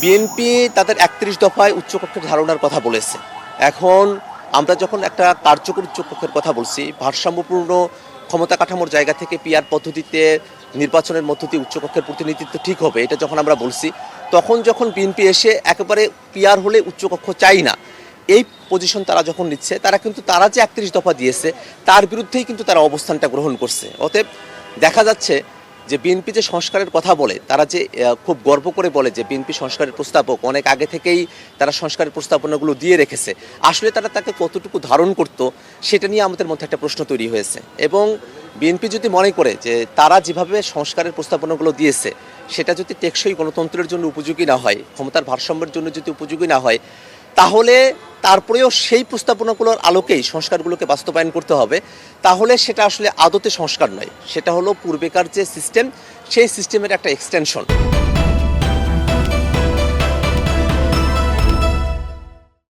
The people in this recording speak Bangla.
বিএনপি তাদের একত্রিশ দফায় উচ্চকক্ষের ধারণার কথা বলেছে। এখন আমরা যখন একটা কার্যকর উচ্চকক্ষের কথা বলছি, ভারসাম্যপূর্ণ ক্ষমতা কাঠামোর জায়গা থেকে পিয়ার পদ্ধতিতে নির্বাচনের মধ্য দিয়ে উচ্চকক্ষের প্রতিনিধিত্ব ঠিক হবে, এটা যখন আমরা বলছি, তখন যখন বিএনপি এসে একেবারে পিয়ার হলে উচ্চকক্ষ চাই না। এই পজিশন তারা যখন নিচ্ছে, তারা কিন্তু তারা যে একত্রিশ দফা দিয়েছে, তার বিরুদ্ধেই কিন্তু তারা অবস্থানটা গ্রহণ করছে। অতএব দেখা যাচ্ছে যে বিএনপি যে সংস্কারের কথা বলে, তারা যে খুব গর্ব করে বলে যে বিএনপি সংস্কারের প্রস্তাবক অনেক আগে থেকেই তারা সংস্কারের প্রস্তাবনাগুলো দিয়ে রেখেছে। আসলে তারা তাকে কতটুকু ধারণ করত, সেটা নিয়ে আমাদের মধ্যে একটা প্রশ্ন তৈরি হয়েছে। এবং বিএনপি যদি মনে করে যে তারা যেভাবে সংস্কারের প্রস্তাবনাগুলো দিয়েছে, সেটা যদি টেকসই গণতন্ত্রের জন্য উপযোগী না হয়, ক্ষমতার ভারসাম্যের জন্য যদি উপযোগী না হয়, তাহলে তারপরেও সেই প্রস্তাবনাগুলোর আলোকেই সংস্কারগুলোকে বাস্তবায়ন করতে হবে। তাহলে সেটা আসলে আদতে সংস্কার নয়। সেটা হলো পূর্বেকার যে সিস্টেম সেই সিস্টেমের একটা এক্সটেনশন